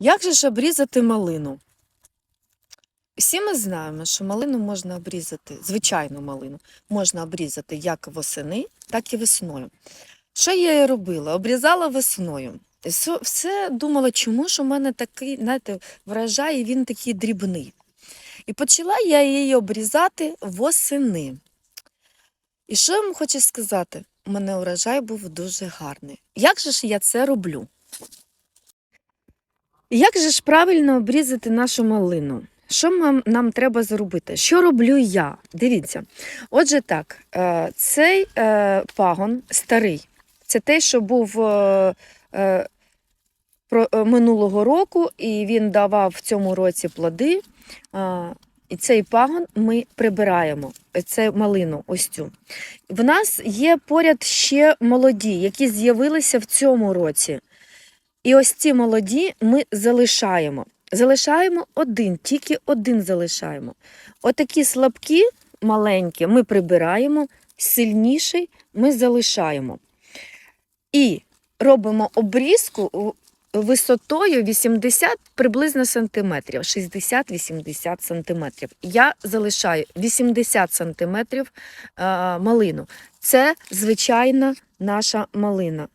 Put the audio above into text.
Як же ж обрізати малину? Всі ми знаємо, що малину можна обрізати, звичайну малину, можна обрізати як восени, так і весною. Що я і робила? Обрізала весною. Все, все думала, чому ж у мене такий, знаєте, врожай, і він такий дрібний. І почала я її обрізати восени. І що я вам хочу сказати? У мене урожай був дуже гарний. Як же ж я це роблю? Як же ж правильно обрізати нашу малину? Що нам, треба зробити? Що роблю я? Дивіться. Отже, так, е, цей е, пагон старий. Це те, що був е, минулого року, і він давав в цьому році плоди. І цей пагон ми прибираємо. Це малину, ось цю. В нас є поряд ще молоді, які з'явилися в цьому році. І ось ці молоді ми залишаємо. Залишаємо один, тільки один залишаємо. Отакі слабкі, маленькі, ми прибираємо, сильніший ми залишаємо. І робимо обрізку висотою 80 приблизно сантиметрів, 60-80 сантиметрів. Я залишаю 80 сантиметрів е, малину. Це звичайна наша малина.